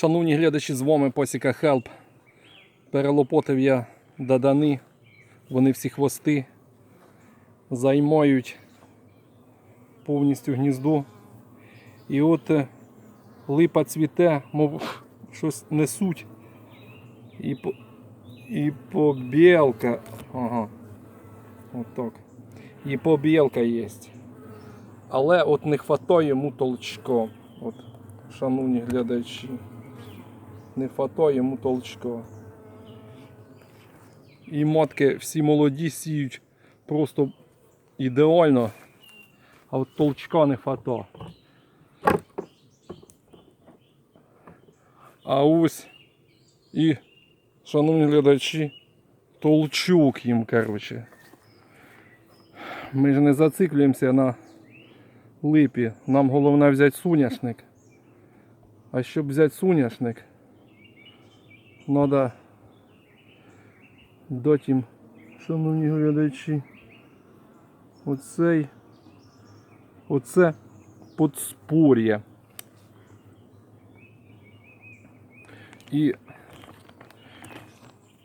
Шановні глядачі, з вами Посіка Хелп. Перелопотив я дадани. Вони всі хвости займають повністю гніздо. І от е, липа цвіте, мов щось несуть. І, по, і побілка. Ага. От так. І побілка є. Але от не хватає йому толчка. От, шановні глядачі. Не хватає йому толчка. І матки всі молоді сіють просто ідеально. А от толчка не хватає. А ось і, шановні глядачі, толчок їм, коротше. Ми ж не зациклюємося на липі. Нам головне взяти соняшник. А щоб взяти соняшник, треба дати їм, шановні глядачі, оцей, оце подспор'я. І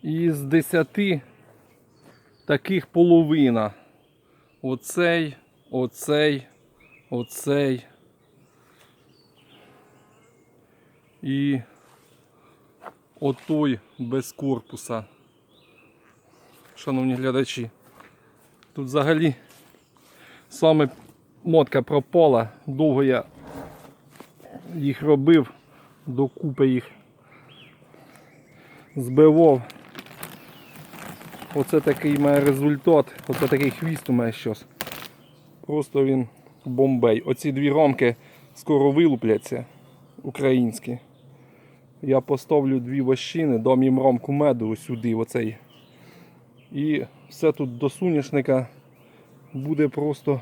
із 10 таких половина. Оцей, оцей, оцей. І отой без корпуса. Шановні глядачі. Тут взагалі саме мотка пропала. Довго я їх робив, докупи їх збивав. Оце такий має результат. Оце такий хвіст у мене щось. Просто він бомбей. Оці дві рамки скоро вилупляться українські. Я поставлю дві вощини, дам їм рамку меду сюди, оцей. І все тут до соняшника буде просто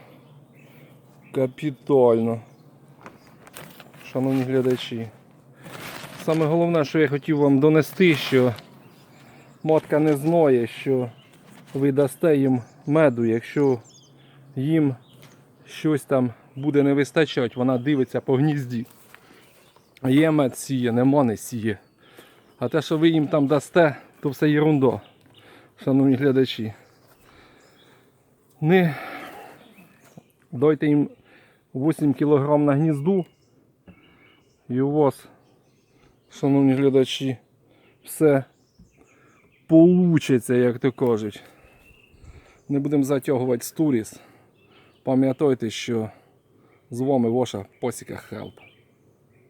капітально. Шановні глядачі. Саме головне, що я хотів вам донести, що матка не знає, що ви дасте їм меду, якщо їм щось там буде не вистачати, вона дивиться по гнізді. Є мед сіє, нема не сіє. А те, що ви їм там дасте, то все ерунда, шановні глядачі. Не дайте їм 8 кг на гнізду і у вас шановні глядачі, все получиться, як то кажуть. Не будемо затягувати сторіс. Пам'ятайте, що з вами ваша Посіка Хелп.